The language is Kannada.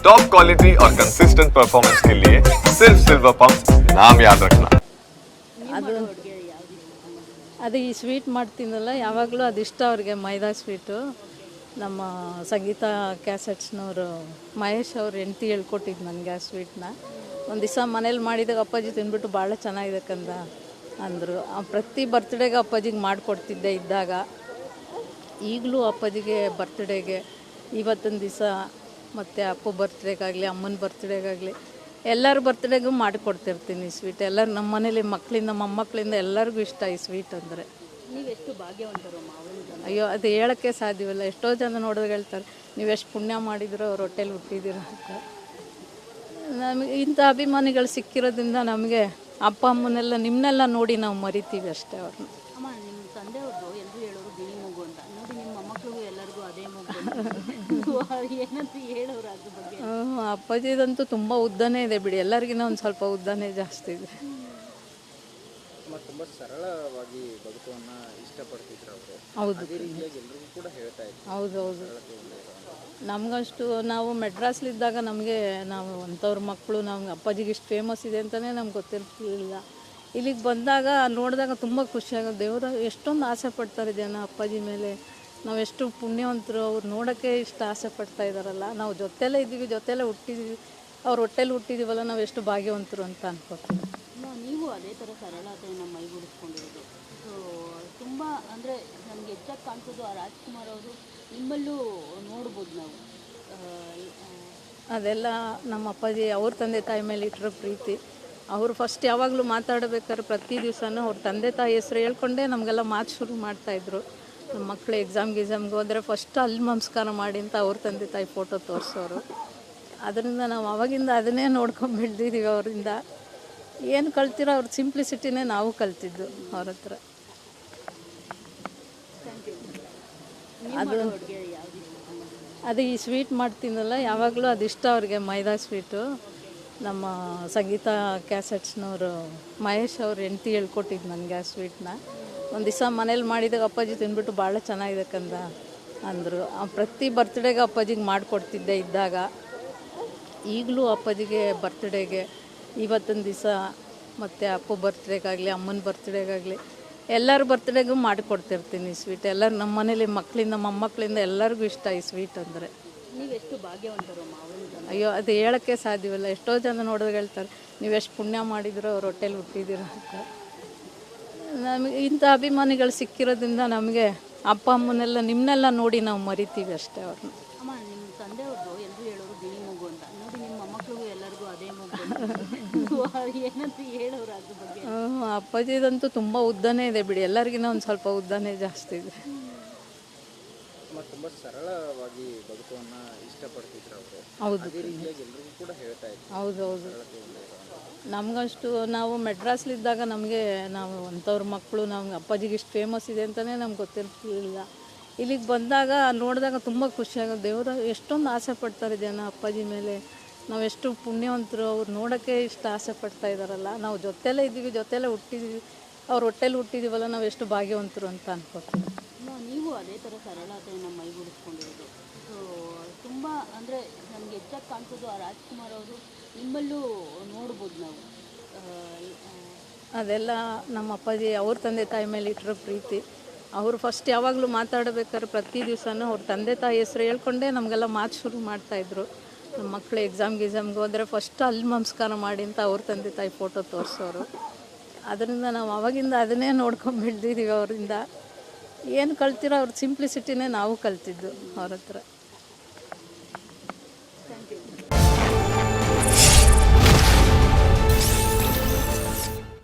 टॉप क्वालिटी और कंसिस्टेंट परफॉर्मेंस के लिए सिर्फ सिल्वर पंप नाम याद रखना ಅದು ಅದು ಈ ಸ್ವೀಟ್ ಮಾಡ್ತೀನಲ್ಲ ಯಾವಾಗಲೂ ಅದಿಷ್ಟ ಅವ್ರಿಗೆ ಮೈದಾ ಸ್ವೀಟು ನಮ್ಮ ಸಂಗೀತ ಕ್ಯಾಸೆಟ್ಸ್ನವರು ಮಹೇಶ್ ಅವ್ರ ಹೆಂಡ್ತಿ ಹೇಳ್ಕೊಟ್ಟಿದ್ದು ನನಗೆ ಆ ಸ್ವೀಟ್ನ ಒಂದು ದಿವಸ ಮನೇಲಿ ಮಾಡಿದಾಗ ಅಪ್ಪಾಜಿ ತಿಂದ್ಬಿಟ್ಟು ಭಾಳ ಚೆನ್ನಾಗಿದೆ ಕಂದ ಅಂದರು ಪ್ರತಿ ಬರ್ತ್ಡೇಗೆ ಅಪ್ಪಾಜಿಗೆ ಮಾಡಿಕೊಡ್ತಿದ್ದೆ ಇದ್ದಾಗ ಈಗಲೂ ಅಪ್ಪಾಜಿಗೆ ಬರ್ತ್ಡೇಗೆ ಇವತ್ತಿನ ದಿವಸ ಮತ್ತು ಅಪ್ಪ ಬರ್ತ್ಡೇಗಾಗಲಿ ಅಮ್ಮನ ಬರ್ತ್ಡೇಗಾಗಲಿ ಎಲ್ಲರ ಬರ್ತ್ಡೇಗೂ ಮಾಡಿಕೊಡ್ತಿರ್ತೀನಿ ಸ್ವೀಟ್ ಎಲ್ಲರೂ ನಮ್ಮ ಮನೇಲಿ ಮಕ್ಕಳಿಂದ ಮೊಮ್ಮಕ್ಕಳಿಂದ ಎಲ್ಲರಿಗೂ ಇಷ್ಟ ಈ ಸ್ವೀಟ್ ಅಂದರೆ. ನೀವೆಷ್ಟು ಭಾಗ್ಯವಂತರು ಅವರಿಂದ ಅಯ್ಯೋ ಅದು ಹೇಳೋಕ್ಕೆ ಸಾಧ್ಯವಿಲ್ಲ. ಎಷ್ಟೋ ಜನ ನೋಡಿದ್ರೆ ಹೇಳ್ತಾರೆ ನೀವು ಎಷ್ಟು ಪುಣ್ಯ ಮಾಡಿದಿರೋ ಅವ್ರ ಹೊಟ್ಟೆಲಿ ಹುಟ್ಟಿದ್ದೀರ ಅಂತ. ನಮಗೆ ಇಂಥ ಅಭಿಮಾನಿಗಳು ಸಿಕ್ಕಿರೋದ್ರಿಂದ ನಮಗೆ ಅಪ್ಪ ಅಮ್ಮನೆಲ್ಲ ನಿಮ್ಮನ್ನೆಲ್ಲ ನೋಡಿ ನಾವು ಮರಿತೀವಿ ಅಷ್ಟೇ ಅವ್ರನ್ನ ಅಮ್ಮ ನಿಮ್ಮ ತಂದೆಯವ್ರದ್ದು ಎಲ್ಲರೂ ಹೇಳೋರು ಗಿಣಿ ಮಗು ಅಂತ ನೋಡಿ ನಿಮ್ಮ ಮೊಮ್ಮಕ್ಳಿಗೂ ಎಲ್ಲರಿಗೂ ಅದೇ ಮಗು ಅಂತ. ಏನಂತ ಹೇಳೋರು ಅದ್ರ ಬಗ್ಗೆ ಹ್ಮ್, ಅಪ್ಪಾಜಿದಂತೂ ತುಂಬ ಉದ್ದನೇ ಇದೆ ಬಿಡಿ. ಎಲ್ಲರಿಗಿಂತ ಒಂದು ಸ್ವಲ್ಪ ಉದ್ದನೇ ಜಾಸ್ತಿ ಇದೆ. ತುಂಬ ಸರಳವಾಗಿ ಬದುಕುವನ್ನ ಇಷ್ಟಪಡ್ತಿದ್ರು ಅವರು. ಹೌದು. ಅದೇ ರೀತಿಯಾಗಿ ಕೂಡ ಹೇಳ್ತಾ ಇದ್ರು. ಹೌದು ಹೌದು. ನಮಗಷ್ಟು ನಾವು ಮೆಡ್ರಾಸ್ಲಿದ್ದಾಗ ನಮಗೆ ನಾವು ಅಂಥವ್ರ ಮಕ್ಕಳು ನಮ್ಗೆ ಅಪ್ಪಾಜಿಗೆ ಇಷ್ಟು ಫೇಮಸ್ ಇದೆ ಅಂತಲೇ ನಮ್ಗೆ ಗೊತ್ತಿರ್ಲಿಲ್ಲ. ಇಲ್ಲಿಗೆ ಬಂದಾಗ ನೋಡಿದಾಗ ತುಂಬ ಖುಷಿಯಾಗೋದು ದೇವರ ಎಷ್ಟೊಂದು ಆಸೆ ಪಡ್ತಾರೆ ಜನ ಅಪ್ಪಾಜಿ ಮೇಲೆ. ನಾವು ಎಷ್ಟು ಪುಣ್ಯವಂತರು ಅವ್ರು ನೋಡೋಕ್ಕೆ ಇಷ್ಟು ಆಸೆ ಪಡ್ತಾ ಇದ್ದಾರಲ್ಲ ನಾವು ಜೊತೆಲೇ ಇದ್ದೀವಿ ಜೊತೆಲೇ ಹುಟ್ಟಿದ್ದೀವಿ ಅವ್ರ ಹೊಟ್ಟೆಲಿ ಹುಟ್ಟಿದ್ದೀವಲ್ಲ ನಾವು ಎಷ್ಟು ಭಾಗ್ಯವಂತರು ಅಂತ ಅನ್ಕೋತೀವಿ. ನೀವು ಅದೇ ಥರ ಸರಳತೆಯನ್ನು ಮೈಗೂಡಿಸ್ಕೊಂಡಿರೋದು. ಸೊ ತುಂಬ ಅಂದರೆ ನಮಗೆ ಹೆಚ್ಚಾಗಿ ಕಾಣಿಸೋದು ಆ ರಾಜ್ಕುಮಾರ್ ಅವರು ನಿಮ್ಮಲ್ಲೂ ನೋಡ್ಬೋದು ನಾವು. ಅದೆಲ್ಲ ನಮ್ಮ ಅಪ್ಪಾಜಿ ಅವ್ರ ತಂದೆ ತಾಯಿ ಮೇಲೆ ಇಟ್ಟಿರೋ ಪ್ರೀತಿ. ಅವರು ಫಸ್ಟ್ ಯಾವಾಗಲೂ ಮಾತಾಡಬೇಕಾದ್ರೆ ಪ್ರತಿ ದಿವಸನೂ ಅವ್ರ ತಂದೆ ತಾಯಿ ಹೆಸರು ಹೇಳ್ಕೊಂಡೇ ನಮಗೆಲ್ಲ ಮಾತು ಶುರು ಮಾಡ್ತಾಯಿದ್ರು ನಮ್ಮ ಮಕ್ಕಳು ಎಕ್ಸಾಮ್ ಗಿಸಾಮ್ಗೆ ಹೋದರೆ ಫಸ್ಟ್ ಅಲ್ಲಿ ನಮಸ್ಕಾರ ಮಾಡಿ ಅಂತ ಅವ್ರ ತಂದೆ ತಾಯಿ ಫೋಟೋ ತೋರಿಸೋರು. ಅದರಿಂದ ನಾವು ಅವಾಗಿಂದ ಅದನ್ನೇ ನೋಡ್ಕೊಂಡು ಅವರಿಂದ. ಏನು ಕಲ್ತಿರೋ ಅವ್ರ ಸಿಂಪ್ಲಿಸಿಟಿನೇ ನಾವು ಕಲ್ತಿದ್ದು ಅವ್ರ ಹತ್ರ. ಅದು ಇಷ್ಟ? ಅದು ಈ ಸ್ವೀಟ್ ಮಾಡ್ತೀನಲ್ಲ ಯಾವಾಗಲೂ ಅದಿಷ್ಟ ಅವ್ರಿಗೆ, ಮೈದಾ ಸ್ವೀಟು ನಮ್ಮ ಸಂಗೀತ ಕ್ಯಾಸೆಟ್ಸ್ನವರು ಮಹೇಶ್ ಅವ್ರ ಹೆಂಡ್ತಿ ಹೇಳ್ಕೊಟ್ಟಿದ್ದು ನನಗೆ ಆ ಸ್ವೀಟ್ನ ಒಂದು ದಿವಸ ಮನೇಲಿ ಮಾಡಿದಾಗ ಅಪ್ಪಾಜಿ ತಿಂದ್ಬಿಟ್ಟು ಭಾಳ ಚೆನ್ನಾಗಿದೆ ಕಂದ ಅಂದರು ಪ್ರತಿ ಬರ್ತ್ಡೇಗೆ ಅಪ್ಪಾಜಿಗೆ ಮಾಡಿಕೊಡ್ತಿದ್ದೆ ಇದ್ದಾಗ. ಈಗಲೂ ಅಪ್ಪಾಜಿಗೆ ಬರ್ತ್ಡೇಗೆ ಇವತ್ತೊಂದು ದಿವಸ ಮತ್ತು ಅಪ್ಪು ಬರ್ತ್ಡೇಗಾಗಲಿ ಅಮ್ಮನ ಬರ್ತ್ಡೇಗಾಗಲಿ ಎಲ್ಲರ ಬರ್ತ್ಡೇಗೂ ಮಾಡಿಕೊಡ್ತಿರ್ತೀನಿ ಸ್ವೀಟ್ ಎಲ್ಲರೂ ನಮ್ಮ ಮನೇಲಿ ಮಕ್ಕಳಿಂದ ಮೊಮ್ಮಕ್ಕಳಿಂದ ಎಲ್ಲರಿಗೂ ಇಷ್ಟ ಈ ಸ್ವೀಟ್ ಅಂದರೆ. ನೀವೆಷ್ಟು ಭಾಗ್ಯವಂತರು ಅಯ್ಯೋ ಅದು ಹೇಳೋಕ್ಕೆ ಸಾಧ್ಯವಿಲ್ಲ. ಎಷ್ಟೋ ಜನ ನೋಡಿದ್ರೆ ಹೇಳ್ತಾರೆ ನೀವು ಎಷ್ಟು ಪುಣ್ಯ ಮಾಡಿದ್ರೋ ಅವ್ರ ಹೊಟ್ಟೆಲಿ ಹುಟ್ಟಿದ್ದೀರ ಅಂತ. ನಮಗೆ ಇಂಥ ಅಭಿಮಾನಿಗಳು ಸಿಕ್ಕಿರೋದ್ರಿಂದ ನಮಗೆ ಅಪ್ಪ ಅಮ್ಮನೆಲ್ಲ ನಿಮ್ಮನ್ನೆಲ್ಲ ನೋಡಿ ನಾವು ಮರಿತೀವಿ ಅಷ್ಟೇ ಅವ್ರನ್ನ. ಅಮ್ಮ ನಿಮ್ಮ ತಂದೆಯವ್ರದ್ದು ಎಲ್ಲರೂ ಹೇಳೋರು ಗಿಣಿ ಮಗು ಅಂತ. ನೋಡಿ ನಿಮ್ಮ ಮೊಮ್ಮಕ್ಳಿಗೂ ಎಲ್ಲರಿಗೂ ಅದೇ ಮಗು ಅಂತ. ಏನಂತ ಹೇಳೋರು ಅದ್ರ ಬಗ್ಗೆ? ಹ್ಮ್, ಅಪ್ಪಾಜಿದಂತೂ ತುಂಬ ಉದ್ದನೇ ಇದೆ ಬಿಡಿ. ಎಲ್ಲರಿಗಿನ ಒಂದು ಸ್ವಲ್ಪ ಉದ್ದನೇ ಜಾಸ್ತಿ ಇದೆ. ತುಂಬ ಸರಳವಾಗಿ ಬದುಕುವನ್ನ ಇಷ್ಟಪಡ್ತಿದ್ರು ಅವರು. ಹೌದು. ಅದೇ ರೀತಿಯಾಗಿ ಕೂಡ ಹೇಳ್ತಾ ಇದ್ರು. ಹೌದು ಹೌದು. ನಮಗಷ್ಟು ನಾವು ಮೆಡ್ರಾಸ್ಲಿದ್ದಾಗ ನಮಗೆ ನಾವು ಅಂಥವ್ರ ಮಕ್ಕಳು ನಮ್ಗೆ ಅಪ್ಪಾಜಿಗೆ ಇಷ್ಟು ಫೇಮಸ್ ಇದೆ ಅಂತಲೇ ನಮ್ಗೆ ಗೊತ್ತಿರ್ತಿರ್ಲಿಲ್ಲ ಇಲ್ಲಿಗೆ ಬಂದಾಗ ನೋಡಿದಾಗ ತುಂಬ ಖುಷಿಯಾಗೋದು ದೇವರ ಎಷ್ಟೊಂದು ಆಸೆ ಪಡ್ತಾರೆ ಜನ ಅಪ್ಪಾಜಿ ಮೇಲೆ. ನಾವು ಎಷ್ಟು ಪುಣ್ಯವಂತರು, ಅವ್ರು ನೋಡೋಕ್ಕೆ ಇಷ್ಟು ಆಸೆ ಪಡ್ತಾ ಇದ್ದಾರಲ್ಲ ನಾವು ಜೊತೆಲೇ ಇದ್ದೀವಿ, ಜೊತೆಲೇ ಹುಟ್ಟಿದ್ದೀವಿ ಅವ್ರ ಹೊಟ್ಟೆಲಿ ಹುಟ್ಟಿದೀವಲ್ಲ, ನಾವು ಎಷ್ಟು ಭಾಗ್ಯವಂತರು ಅಂತ ಅನ್ಕೋತೀವಿ ನೀವು ಅದೇ ಥರ ಸರಳತೆಯನ್ನು ಸೊ ತುಂಬ ಅಂದರೆ ನಮಗೆ ಹೆಚ್ಚಾಗಿ ಕಾಣಿಸೋದು ಆ ರಾಜ್ಕುಮಾರ್ ಅವರು. ನಿಮ್ಮಲ್ಲೂ ನೋಡ್ಬೋದು ನಾವು. ಅದೆಲ್ಲ ನಮ್ಮ ಅಪ್ಪಾಜಿ ಅವ್ರ ತಂದೆ ತಾಯಿ ಮೇಲೆ ಇಟ್ಟಿರೋ ಪ್ರೀತಿ. ಅವರು ಫಸ್ಟ್ ಯಾವಾಗಲೂ ಮಾತಾಡಬೇಕಾದ್ರೆ ಪ್ರತಿ ದಿವಸನೂ ಅವ್ರ ತಂದೆ ತಾಯಿ ಹೆಸರು ಹೇಳ್ಕೊಂಡೇ ನಮಗೆಲ್ಲ ಮಾತು ಶುರು ಮಾಡ್ತಾಯಿದ್ರು ನಮ್ಮ ಮಕ್ಕಳು ಎಕ್ಸಾಮ್ ಗಿಸಾಮ್ಗೆ ಹೋದರೆ ಫಸ್ಟ್ ಅಲ್ಲಿ ನಮಸ್ಕಾರ ಮಾಡಿ ಅಂತ ಅವ್ರ ತಂದೆ ತಾಯಿ ಫೋಟೋ ತೋರಿಸೋರು. ಅದರಿಂದ ನಾವು ಅವಾಗಿಂದ ಅದನ್ನೇ ನೋಡ್ಕೊಂಡು ಬೆಳೆದಿದ್ದೀವಿ ಅವರಿಂದ. ಏನು ಕಲ್ತಿರೋ ಅವ್ರ ಸಿಂಪ್ಲಿಸಿಟಿನೇ ನಾವು ಕಲ್ತಿದ್ದು ಅವ್ರ ಹತ್ರ.